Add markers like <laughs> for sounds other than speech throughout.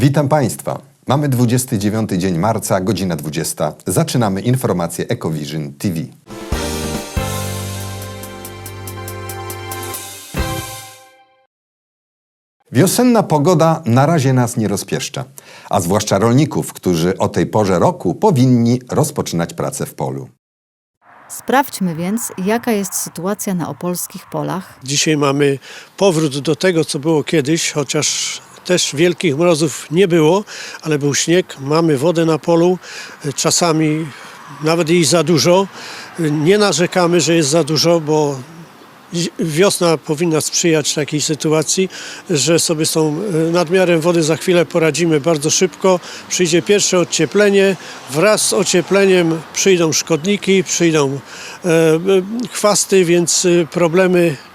Witam Państwa. Mamy 29 dzień marca, godzina 20. Zaczynamy informację EcoVision TV. Wiosenna pogoda na razie nas nie rozpieszcza, a zwłaszcza rolników, którzy o tej porze roku powinni rozpoczynać pracę w polu. Sprawdźmy więc, jaka jest sytuacja na opolskich polach. Dzisiaj mamy powrót do tego, co było kiedyś, chociaż też wielkich mrozów nie było, ale był śnieg, mamy wodę na polu, czasami nawet jej za dużo. Nie narzekamy, że jest za dużo, bo wiosna powinna sprzyjać takiej sytuacji, że sobie z tą e, nadmiarem wody za chwilę poradzimy bardzo szybko. Przyjdzie pierwsze ocieplenie, wraz z ociepleniem przyjdą szkodniki, przyjdą e, e, chwasty, więc e, problemy e,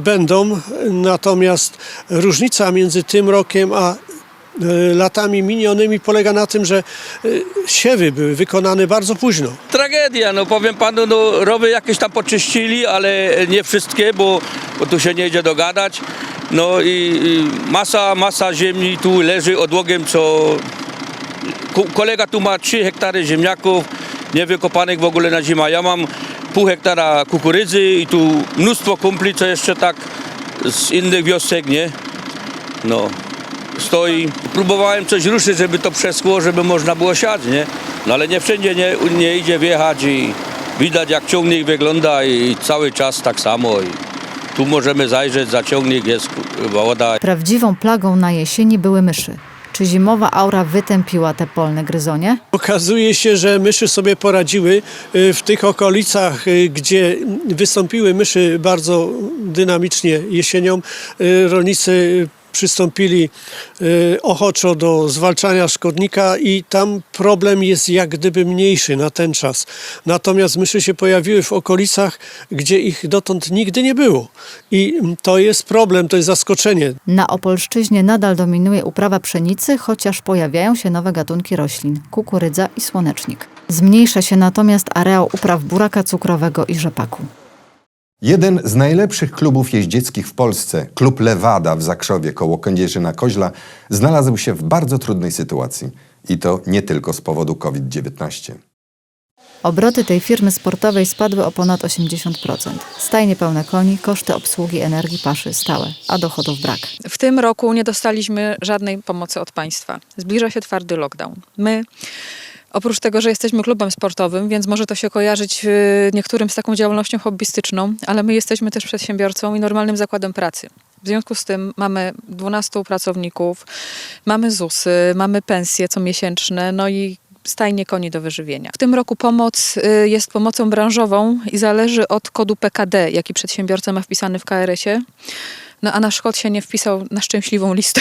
będą. Natomiast różnica między tym rokiem a e, latami minionymi polega na tym, że e, siewy były wykonane bardzo późno. Tragedia, no powiem panu, no rowy jakieś tam poczyścili, ale nie wszystkie, bo, bo tu się nie idzie dogadać. No i, i masa, masa ziemi tu leży odłogiem, co ko- kolega tu ma 3 hektary ziemniaków, niewykopanych w ogóle na zima. Ja mam pół hektara kukurydzy i tu mnóstwo kumpli, co jeszcze tak z innych wiosek, nie? No, stoi. Próbowałem coś ruszyć, żeby to przeschło, żeby można było siać, nie? No ale nie wszędzie nie, nie idzie wjechać i widać jak ciągnik wygląda i cały czas tak samo. I tu możemy zajrzeć, za ciągnik jest woda. Prawdziwą plagą na jesieni były myszy. Czy zimowa aura wytępiła te polne gryzonie? Okazuje się, że myszy sobie poradziły y, w tych okolicach, y, gdzie wystąpiły myszy bardzo dynamicznie jesienią. y, Rolnicy przystąpili y, ochoczo do zwalczania szkodnika i tam problem jest jak gdyby mniejszy na ten czas. Natomiast myszy się pojawiły w okolicach, gdzie ich dotąd nigdy nie było. I to jest problem, to jest zaskoczenie. Na Opolszczyźnie nadal dominuje uprawa pszenicy, chociaż pojawiają się nowe gatunki roślin kukurydza i słonecznik. Zmniejsza się natomiast areał upraw buraka cukrowego i rzepaku. Jeden z najlepszych klubów jeździeckich w Polsce, klub Lewada w Zakrzowie koło Kędzierzyna Koźla, znalazł się w bardzo trudnej sytuacji. I to nie tylko z powodu COVID-19. Obroty tej firmy sportowej spadły o ponad 80%. Stajnie pełne koni, koszty obsługi energii paszy stałe, a dochodów brak. W tym roku nie dostaliśmy żadnej pomocy od państwa. Zbliża się twardy lockdown. My, oprócz tego, że jesteśmy klubem sportowym, więc może to się kojarzyć y, niektórym z taką działalnością hobbystyczną, ale my jesteśmy też przedsiębiorcą i normalnym zakładem pracy. W związku z tym mamy 12 pracowników, mamy ZUSy, mamy pensje comiesięczne, no i stajnie koni do wyżywienia. W tym roku pomoc y, jest pomocą branżową i zależy od kodu PKD, jaki przedsiębiorca ma wpisany w KRS-ie. No a nasz kod się nie wpisał na szczęśliwą listę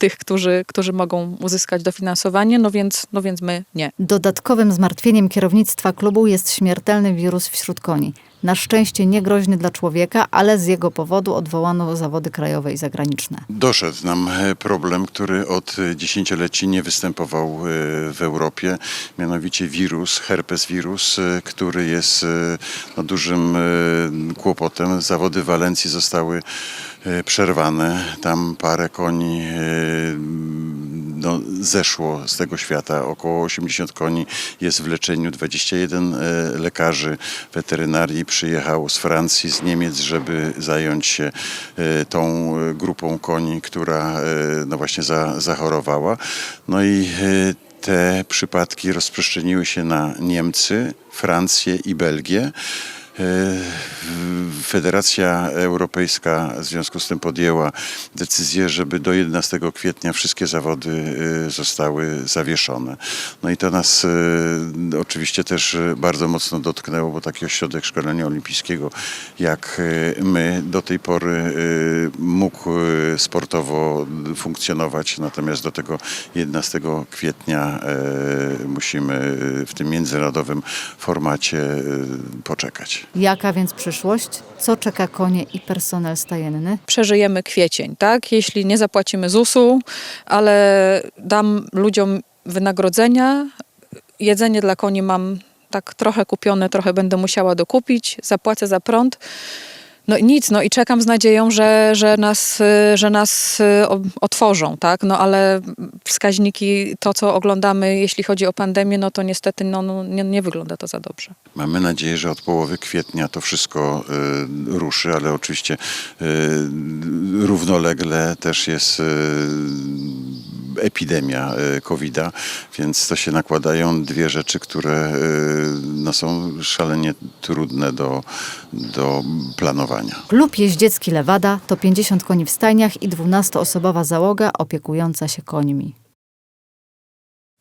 tych, którzy, którzy mogą uzyskać dofinansowanie, no więc, no więc my nie. Dodatkowym zmartwieniem kierownictwa klubu jest śmiertelny wirus wśród koni. Na szczęście nie groźny dla człowieka, ale z jego powodu odwołano zawody krajowe i zagraniczne. Doszedł nam e, problem, który od dziesięcioleci nie występował e, w Europie, mianowicie wirus, herpes wirus, e, który jest no, dużym kłopotem. Zawody w Walencji zostały przerwane. Tam parę koni e, no, zeszło z tego świata. Około 80 koni jest w leczeniu, 21 e, lekarzy weterynarii przyjechało z Francji, z Niemiec, żeby zająć się e, tą e, grupą koni, która e, no właśnie za, zachorowała. No i e, te przypadki rozprzestrzeniły się na Niemcy, Francję i Belgię. E, Federacja Europejska w związku z tym podjęła decyzję, żeby do 11 kwietnia wszystkie zawody e, zostały zawieszone. No i to nas e, oczywiście też bardzo mocno dotknęło, bo taki ośrodek szkolenia olimpijskiego jak my do tej pory mógł sportowo funkcjonować, natomiast do tego 11 kwietnia musimy w tym międzynarodowym formacie poczekać. Jaka więc przyszłość? Co czeka konie i personel stajenny? Przeżyjemy kwiecień, tak? Jeśli nie zapłacimy ZUS-u, ale dam ludziom wynagrodzenia, jedzenie dla koni mam tak trochę kupione, trochę będę musiała dokupić, zapłacę za prąd. No nic, no i czekam z nadzieją, że, że nas, y, że nas y, otworzą, tak? No ale wskaźniki, to co oglądamy, jeśli chodzi o pandemię, no to niestety no, no, nie, nie wygląda to za dobrze. Mamy nadzieję, że od połowy kwietnia to wszystko y, ruszy, ale oczywiście y, równolegle też jest y, epidemia y, COVID-a, więc to się nakładają dwie rzeczy, które y, no, są szalenie trudne do, do planowania. Klub jeździecki Lewada to 50 koni w stajniach i 12-osobowa załoga opiekująca się końmi.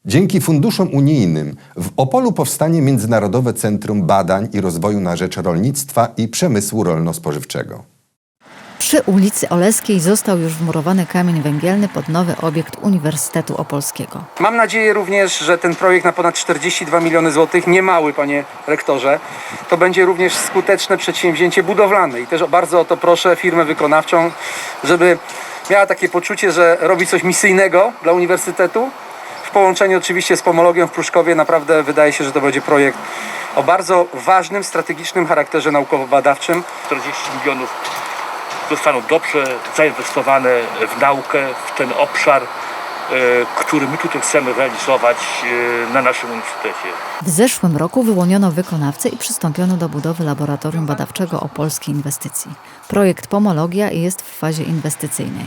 Dzięki funduszom unijnym w Opolu powstanie Międzynarodowe Centrum Badań i Rozwoju na rzecz Rolnictwa i Przemysłu Rolno-Spożywczego. Przy ulicy Oleskiej został już wmurowany kamień węgielny pod nowy obiekt Uniwersytetu Opolskiego. Mam nadzieję również, że ten projekt na ponad 42 miliony złotych, niemały panie rektorze, to będzie również skuteczne przedsięwzięcie budowlane i też bardzo o to proszę firmę wykonawczą, żeby miała takie poczucie, że robi coś misyjnego dla uniwersytetu. W połączeniu oczywiście z pomologią w Pruszkowie naprawdę wydaje się, że to będzie projekt o bardzo ważnym, strategicznym charakterze naukowo-badawczym. 40 milionów zostaną dobrze zainwestowane w naukę, w ten obszar, e, który my tutaj chcemy realizować e, na naszym uniwersytecie. W zeszłym roku wyłoniono wykonawcę i przystąpiono do budowy laboratorium badawczego o polskiej inwestycji. Projekt Pomologia jest w fazie inwestycyjnej.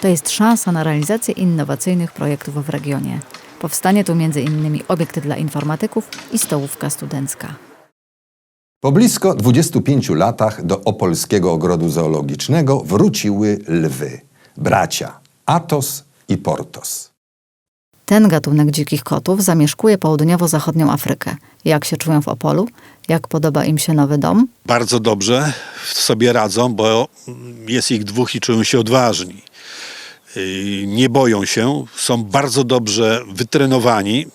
To jest szansa na realizację innowacyjnych projektów w regionie. Powstanie tu m.in. obiekt dla informatyków i stołówka studencka. Po blisko 25 latach do Opolskiego Ogrodu Zoologicznego wróciły lwy. Bracia Atos i Portos. Ten gatunek dzikich kotów zamieszkuje południowo-zachodnią Afrykę. Jak się czują w Opolu? Jak podoba im się nowy dom? bardzo dobrze sobie radzą, bo jest ich dwóch i czują się odważni. Yy, Nie boją się, są bardzo dobrze wytrenowani,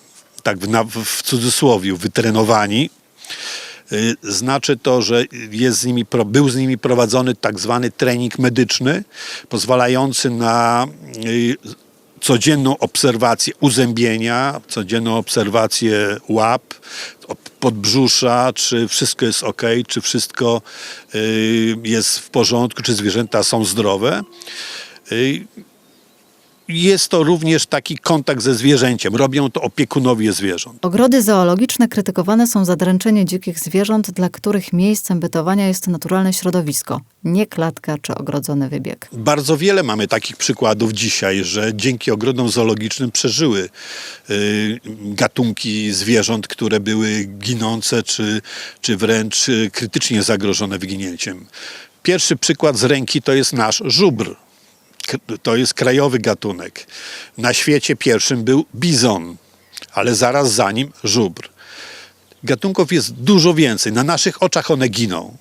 tak w, w cudzysłowie, wytrenowani. Yy, Znaczy to, że jest z nimi, był z nimi prowadzony tak zwany trening medyczny, pozwalający na yy, codzienną obserwację uzębienia, codzienną obserwację łap, podbrzusza, czy wszystko jest ok, czy wszystko y, jest w porządku, czy zwierzęta są zdrowe. Jest to również taki kontakt ze zwierzęciem. Robią to opiekunowie zwierząt. Ogrody zoologiczne krytykowane są za dręczenie dzikich zwierząt, dla których miejscem bytowania jest naturalne środowisko, nie klatka czy ogrodzony wybieg. Bardzo wiele mamy takich przykładów dzisiaj, że dzięki ogrodom zoologicznym przeżyły y, gatunki zwierząt, które były ginące, czy, czy wręcz y, krytycznie zagrożone wyginięciem. Pierwszy przykład z ręki to jest nasz żubr. To jest krajowy gatunek. Na świecie pierwszym był bizon, ale zaraz za nim żubr. Gatunków jest dużo więcej. Na naszych oczach one giną.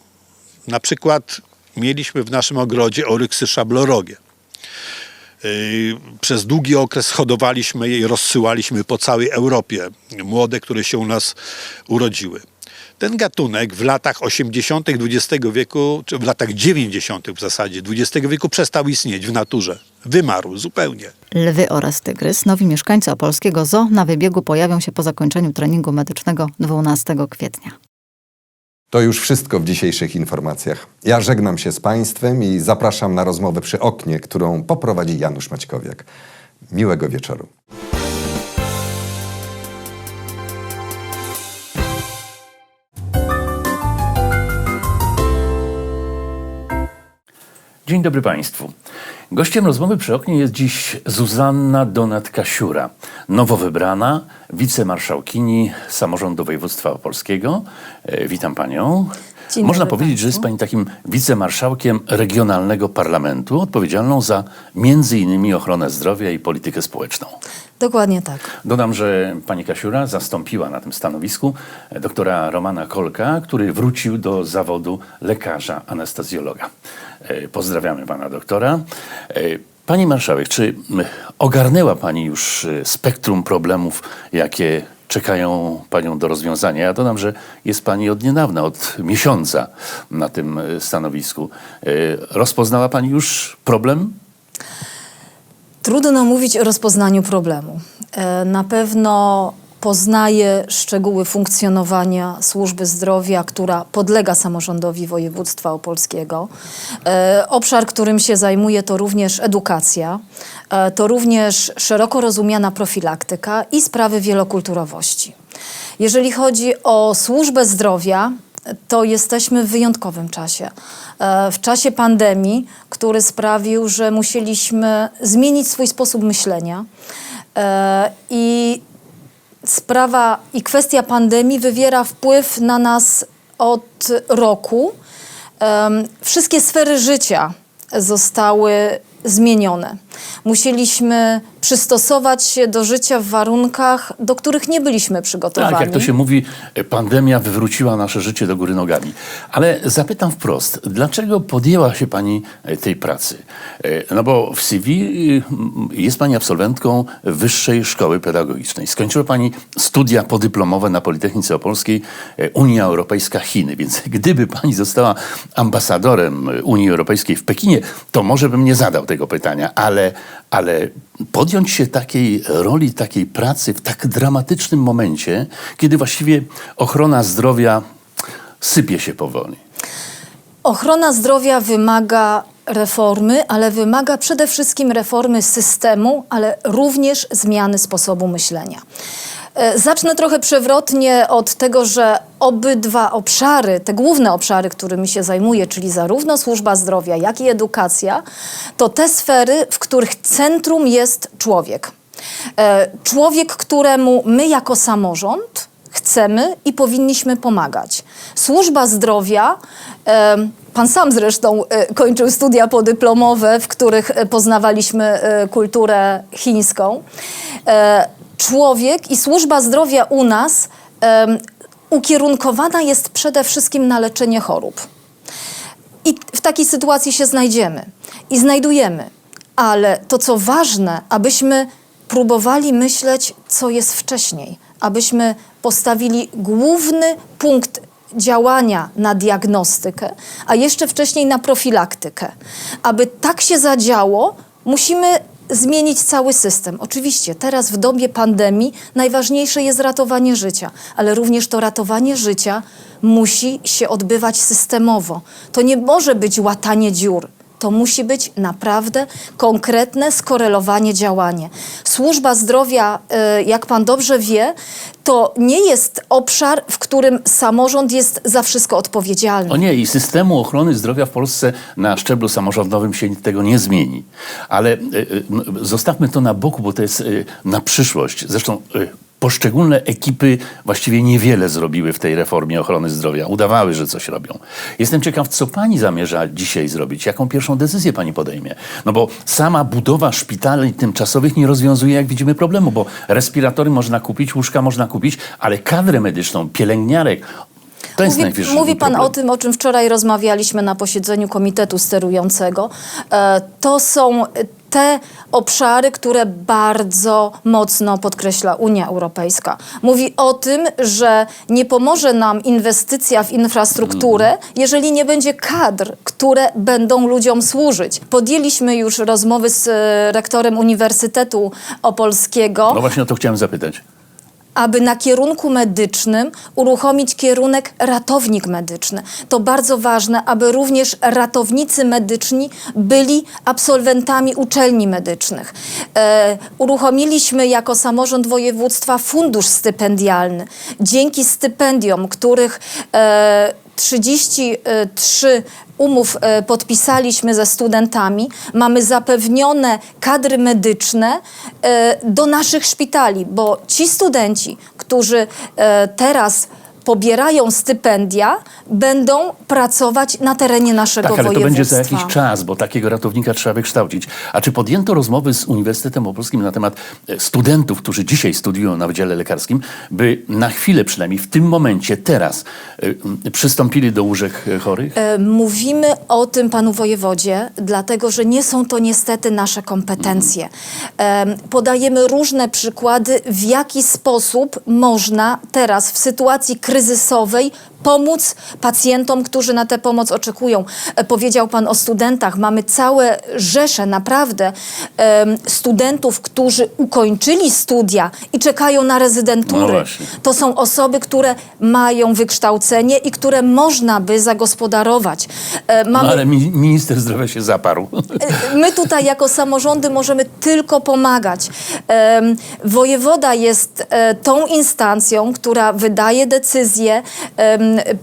Na przykład mieliśmy w naszym ogrodzie oryksy szablorogie. Yy, Przez długi okres hodowaliśmy je i rozsyłaliśmy po całej Europie. Młode, które się u nas urodziły. Ten gatunek w latach 80. XX wieku, czy w latach 90. w zasadzie XX wieku przestał istnieć w naturze. Wymarł zupełnie. Lwy oraz tygrys, nowi mieszkańcy opolskiego zoo, na wybiegu pojawią się po zakończeniu treningu medycznego 12 kwietnia. To już wszystko w dzisiejszych informacjach. Ja żegnam się z Państwem i zapraszam na rozmowę przy oknie, którą poprowadzi Janusz Maćkowiak. Miłego wieczoru. Dzień dobry Państwu. Gościem rozmowy przy oknie jest dziś Zuzanna Donat-Kasiura, nowo wybrana wicemarszałkini samorządu województwa opolskiego. E, Witam Panią. Dzień Można powiedzieć, że jest państwu. Pani takim wicemarszałkiem regionalnego parlamentu, odpowiedzialną za między innymi ochronę zdrowia i politykę społeczną. Dokładnie tak. Dodam, że pani Kasiura zastąpiła na tym stanowisku doktora Romana Kolka, który wrócił do zawodu lekarza anestezjologa. E, Pozdrawiamy pana doktora. E, Pani marszałek, czy ogarnęła pani już e, spektrum problemów, jakie czekają panią do rozwiązania? Ja dodam, że jest pani od niedawna, od miesiąca na tym stanowisku. Rozpoznała pani już problem? Trudno mówić o rozpoznaniu problemu. E, Na pewno poznaje szczegóły funkcjonowania służby zdrowia, która podlega samorządowi województwa opolskiego. E, Obszar, którym się zajmuję, to również edukacja, e, to również szeroko rozumiana profilaktyka i sprawy wielokulturowości. Jeżeli chodzi o służbę zdrowia, to jesteśmy w wyjątkowym czasie. E, W czasie pandemii, który sprawił, że musieliśmy zmienić swój sposób myślenia. E, I sprawa i kwestia pandemii wywiera wpływ na nas od roku. Wszystkie sfery życia zostały zmienione. Musieliśmy przystosować się do życia w warunkach, do których nie byliśmy przygotowani. Tak, jak to się mówi, pandemia wywróciła nasze życie do góry nogami. Ale zapytam wprost, dlaczego podjęła się Pani e, tej pracy? E, No bo w CV m, jest Pani absolwentką Wyższej Szkoły Pedagogicznej. Skończyła Pani studia podyplomowe na Politechnice Opolskiej e, Unia Europejska Chiny. Więc gdyby Pani została ambasadorem Unii Europejskiej w Pekinie, to może bym nie zadał tego pytania, ale, ale podjąć się takiej roli, takiej pracy w tak dramatycznym momencie, kiedy właściwie ochrona zdrowia sypie się powoli. Ochrona zdrowia wymaga reformy, ale wymaga przede wszystkim reformy systemu, ale również zmiany sposobu myślenia. E, Zacznę trochę przewrotnie od tego, że obydwa obszary, te główne obszary, którymi się zajmuję, czyli zarówno służba zdrowia, jak i edukacja, to te sfery, w których centrum jest człowiek. E, Człowiek, któremu my jako samorząd chcemy i powinniśmy pomagać. Służba zdrowia, e, pan sam zresztą kończył studia podyplomowe, w których poznawaliśmy kulturę chińską. Człowiek i służba zdrowia u nas em, ukierunkowana jest przede wszystkim na leczenie chorób. I w takiej sytuacji się znajdziemy i znajdujemy. Ale to, co ważne, abyśmy próbowali myśleć, co jest wcześniej, abyśmy postawili główny punkt działania na diagnostykę, a jeszcze wcześniej na profilaktykę. Aby tak się zadziało, musimy zmienić cały system. Oczywiście teraz w dobie pandemii najważniejsze jest ratowanie życia, ale również to ratowanie życia musi się odbywać systemowo. To nie może być łatanie dziur. To musi być naprawdę konkretne, skorelowanie działanie. Służba zdrowia, y, jak pan dobrze wie, to nie jest obszar, w którym samorząd jest za wszystko odpowiedzialny. O nie, i systemu ochrony zdrowia w Polsce na szczeblu samorządowym się tego nie zmieni. Ale y, y, zostawmy to na boku, bo to jest na przyszłość. Zresztą poszczególne ekipy właściwie niewiele zrobiły w tej reformie ochrony zdrowia. Udawały, że coś robią. Jestem ciekaw, co pani zamierza dzisiaj zrobić? Jaką pierwszą decyzję pani podejmie? No bo sama budowa szpitali tymczasowych nie rozwiązuje, jak widzimy, problemu, bo respiratory można kupić, łóżka można kupić, ale kadrę medyczną, pielęgniarek, to jest Mówi, mówi pan problem. o tym, o czym wczoraj rozmawialiśmy na posiedzeniu Komitetu Sterującego. E, to są te obszary, które bardzo mocno podkreśla Unia Europejska. Mówi o tym, że nie pomoże nam inwestycja w infrastrukturę, jeżeli nie będzie kadr, które będą ludziom służyć. Podjęliśmy już rozmowy z e, rektorem Uniwersytetu Opolskiego No właśnie o to chciałem zapytać. Aby na kierunku medycznym uruchomić kierunek ratownik medyczny. To bardzo ważne, aby również ratownicy medyczni byli absolwentami uczelni medycznych. E, uruchomiliśmy jako samorząd województwa fundusz stypendialny. Dzięki stypendiom, których e, 33 umów e, podpisaliśmy ze studentami, mamy zapewnione kadry medyczne e, do naszych szpitali, bo ci studenci, którzy e, teraz pobierają stypendia, będą pracować na terenie naszego Tak, ale to będzie za jakiś czas, bo takiego ratownika trzeba wykształcić. A czy podjęto rozmowy z Uniwersytetem Opolskim na temat e, studentów, którzy dzisiaj studiują na Wydziale Lekarskim, by na chwilę przynajmniej w tym momencie, teraz, y, przystąpili do łóżek e, chorych? E, Mówimy o tym panu wojewodzie, dlatego że nie są to niestety nasze kompetencje. Em, Podajemy różne przykłady, w jaki sposób można teraz w sytuacji kryzysu kryzysowej pomóc pacjentom, którzy na tę pomoc oczekują. E, Powiedział Pan o studentach. Mamy całe rzesze naprawdę studentów, którzy ukończyli studia i czekają na No rezydentury. właśnie. to są osoby, które mają wykształcenie i które można by zagospodarować. E, No, Mamy ale mi- minister zdrowia się zaparł. My tutaj jako samorządy możemy tylko pomagać. Wojewoda jest e, tą instancją, która wydaje decyzje.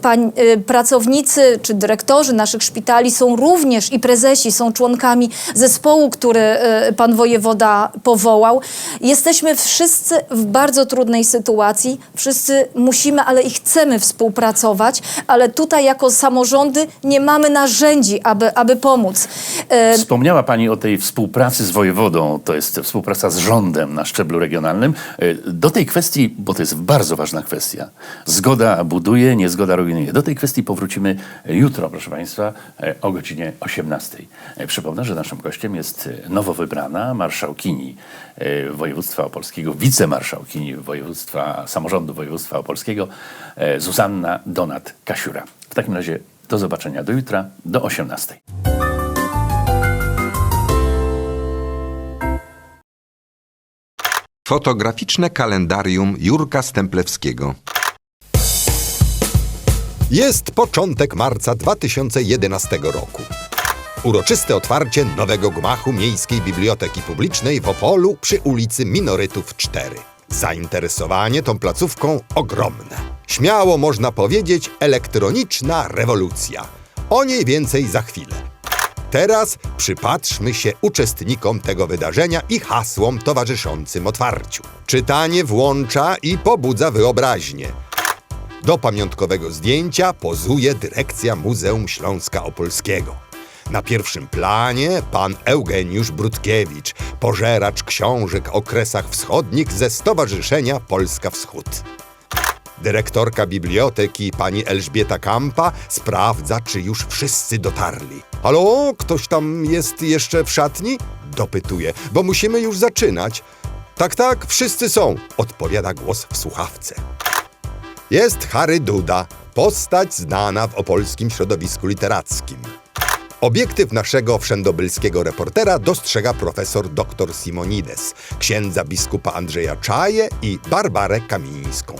Pań, e, pracownicy czy dyrektorzy naszych szpitali są również i prezesi są członkami zespołu, który e, pan wojewoda powołał. Jesteśmy wszyscy w bardzo trudnej sytuacji. Wszyscy musimy, ale i chcemy współpracować, ale tutaj jako samorządy nie mamy narzędzi, aby, aby pomóc. E, Wspomniała Pani o tej współpracy z wojewodą, to jest współpraca z rządem na szczeblu regionalnym. Do tej kwestii, bo to jest bardzo ważna kwestia, zgoda buduje, niezgoda rujnuje. Do tej kwestii powrócimy jutro, proszę Państwa, e, o godzinie 18. E, Przypomnę, że naszym gościem jest e, nowo wybrana marszałkini województwa opolskiego, wicemarszałkini województwa, samorządu województwa opolskiego, Zuzanna Donat-Kasiura. W takim razie do zobaczenia do jutra, do 18. Fotograficzne kalendarium Jurka Stemplewskiego. Jest początek marca 2011 roku. Uroczyste otwarcie nowego gmachu Miejskiej Biblioteki Publicznej w Opolu przy ulicy Minorytów 4. Zainteresowanie tą placówką ogromne. Śmiało można powiedzieć elektroniczna rewolucja. O niej więcej za chwilę. Teraz przypatrzmy się uczestnikom tego wydarzenia i hasłom towarzyszącym otwarciu. Czytanie włącza i pobudza wyobraźnię. Do pamiątkowego zdjęcia pozuje dyrekcja Muzeum Śląska Opolskiego. Na pierwszym planie pan Eugeniusz Brudkiewicz, pożeracz książek o kresach wschodnich ze Stowarzyszenia Polska Wschód. Dyrektorka biblioteki, pani Elżbieta Kampa, sprawdza, czy już wszyscy dotarli. Halo, ktoś tam jest jeszcze w szatni? Dopytuje, bo musimy już zaczynać. Tak, tak, wszyscy są, odpowiada głos w słuchawce. Jest Harry Duda, postać znana w opolskim środowisku literackim. Obiektyw naszego wszędobylskiego reportera dostrzega profesor dr Simonides, księdza biskupa Andrzeja Czaje i Barbarę Kamińską.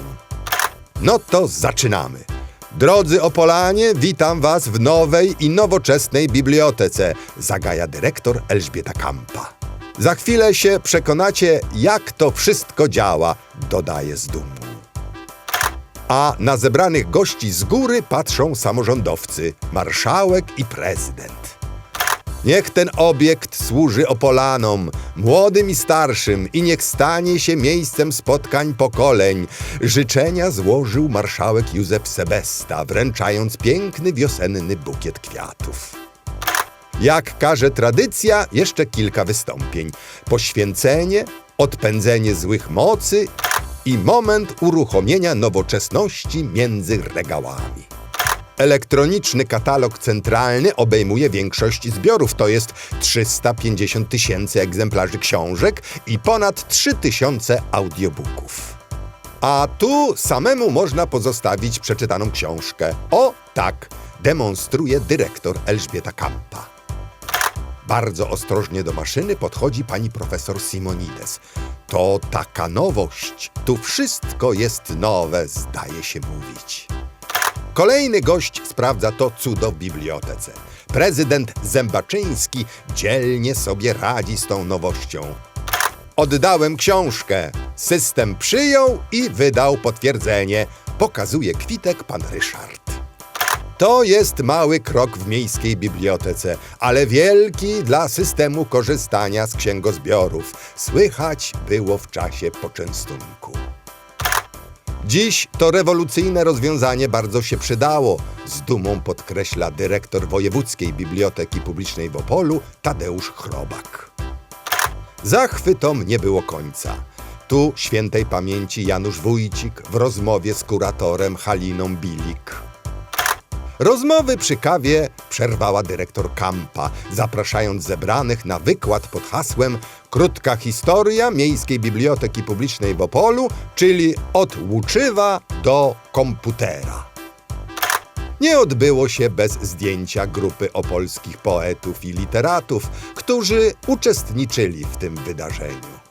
No to zaczynamy. Drodzy Opolanie, witam Was w nowej i nowoczesnej bibliotece, zagaja dyrektor Elżbieta Kampa. Za chwilę się przekonacie, jak to wszystko działa, dodaje z dumą. A na zebranych gości z góry patrzą samorządowcy, marszałek i prezydent. Niech ten obiekt służy Opolanom, młodym i starszym, i niech stanie się miejscem spotkań pokoleń. Życzenia złożył marszałek Józef Sebesta, wręczając piękny wiosenny bukiet kwiatów. Jak każe tradycja, jeszcze kilka wystąpień. Poświęcenie, odpędzenie złych mocy i moment uruchomienia nowoczesności między regałami. Elektroniczny katalog centralny obejmuje większość zbiorów, to jest 350 tysięcy egzemplarzy książek i ponad 3 tysiące audiobooków. A tu samemu można pozostawić przeczytaną książkę. O tak, demonstruje dyrektor Elżbieta Kampa. Bardzo ostrożnie do maszyny podchodzi pani profesor Simonides. To taka nowość. Tu wszystko jest nowe, zdaje się mówić. Kolejny gość sprawdza to cudo w bibliotece. Prezydent Zębaczyński dzielnie sobie radzi z tą nowością. Oddałem książkę. System przyjął i wydał potwierdzenie. Pokazuje kwitek pan Ryszard. To jest mały krok w miejskiej bibliotece, ale wielki dla systemu korzystania z księgozbiorów. Słychać było w czasie poczęstunku. Dziś to rewolucyjne rozwiązanie bardzo się przydało, z dumą podkreśla dyrektor Wojewódzkiej Biblioteki Publicznej w Opolu Tadeusz Chrobak. Zachwytom nie było końca. Tu świętej pamięci Janusz Wójcik w rozmowie z kuratorem Haliną Bilik. Rozmowy przy kawie przerwała dyrektor Kampa, zapraszając zebranych na wykład pod hasłem Krótka historia Miejskiej Biblioteki Publicznej w Opolu, czyli od Łuczywa do komputera. Nie odbyło się bez zdjęcia grupy opolskich poetów i literatów, którzy uczestniczyli w tym wydarzeniu.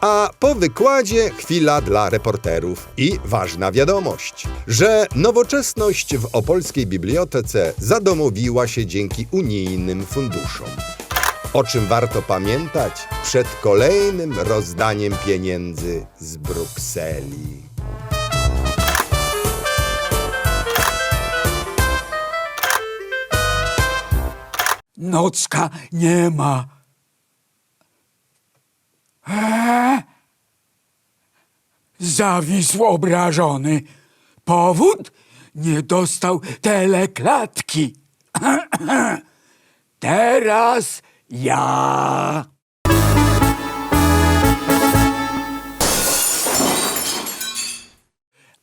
A po wykładzie chwila dla reporterów i ważna wiadomość, że nowoczesność w opolskiej bibliotece zadomowiła się dzięki unijnym funduszom. O czym warto pamiętać przed kolejnym rozdaniem pieniędzy z Brukseli. Nocka nie ma. Zawisł obrażony. Powód? Nie dostał teleklatki. <clears throat> Teraz ja.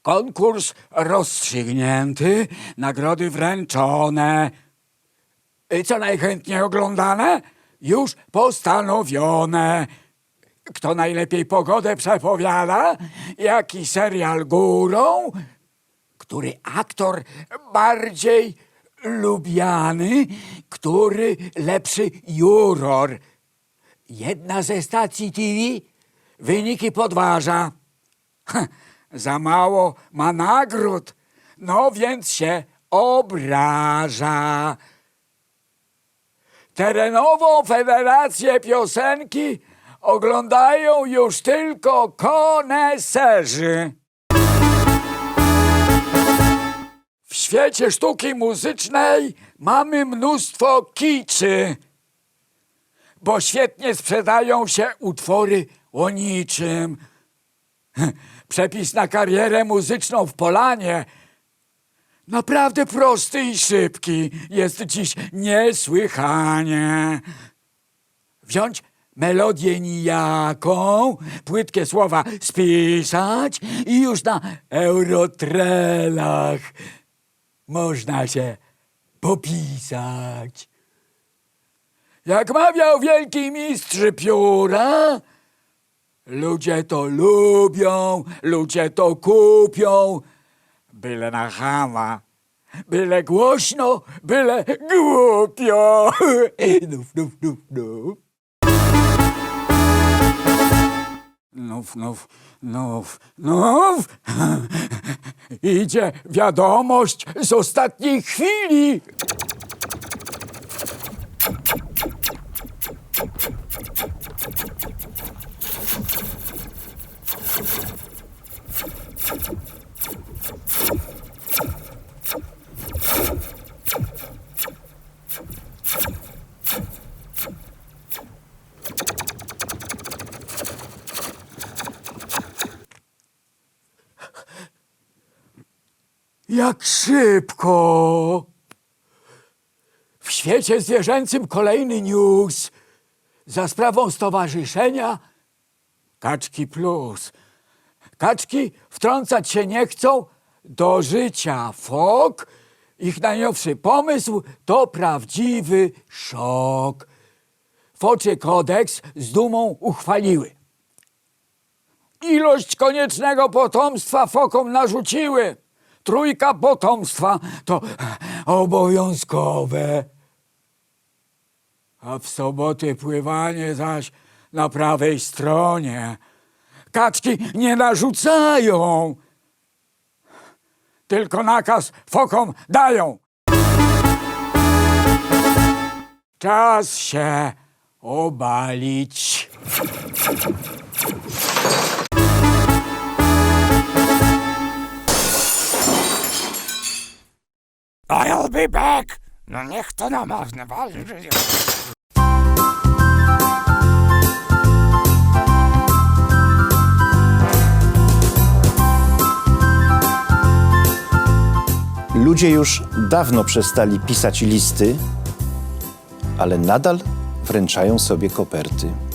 Konkurs rozstrzygnięty, nagrody wręczone. Co najchętniej oglądane? Już postanowione. Kto najlepiej pogodę przepowiada? Jaki serial górą? Który aktor bardziej lubiany? Który lepszy juror? Jedna ze stacji TV wyniki podważa. Za mało ma nagród, no więc się obraża. Terenową Federację Piosenki oglądają już tylko koneserzy. W świecie sztuki muzycznej mamy mnóstwo kiczy, bo świetnie sprzedają się utwory o niczym. <laughs> Przepis na karierę muzyczną w Polanie Naprawdę prosty i szybki. Jest dziś niesłychanie. Wziąć melodię nijaką, płytkie słowa spisać i już na eurotrelach można się popisać. Jak mawiał wielki mistrz pióra, ludzie to lubią, ludzie to kupią, byle na chama, byle głośno, byle głupio. Nuf, nuf, nuf, nuf. Nuf, nuf, nuf, nuf. Idzie wiadomość z ostatniej chwili. Jak szybko! W świecie zwierzęcym kolejny news za sprawą stowarzyszenia Kaczki Plus. Kaczki wtrącać się nie chcą do życia fok. Ich najnowszy pomysł to prawdziwy szok. Foczy kodeks z dumą uchwaliły. Ilość koniecznego potomstwa fokom narzuciły. Trójka potomstwa to obowiązkowe. A w soboty pływanie zaś na prawej stronie. Kaczki nie narzucają, tylko nakaz fokom dają. Czas się obalić. I'll be back. No niech to namawne wali. Ludzie już dawno przestali pisać listy, ale nadal wręczają sobie koperty.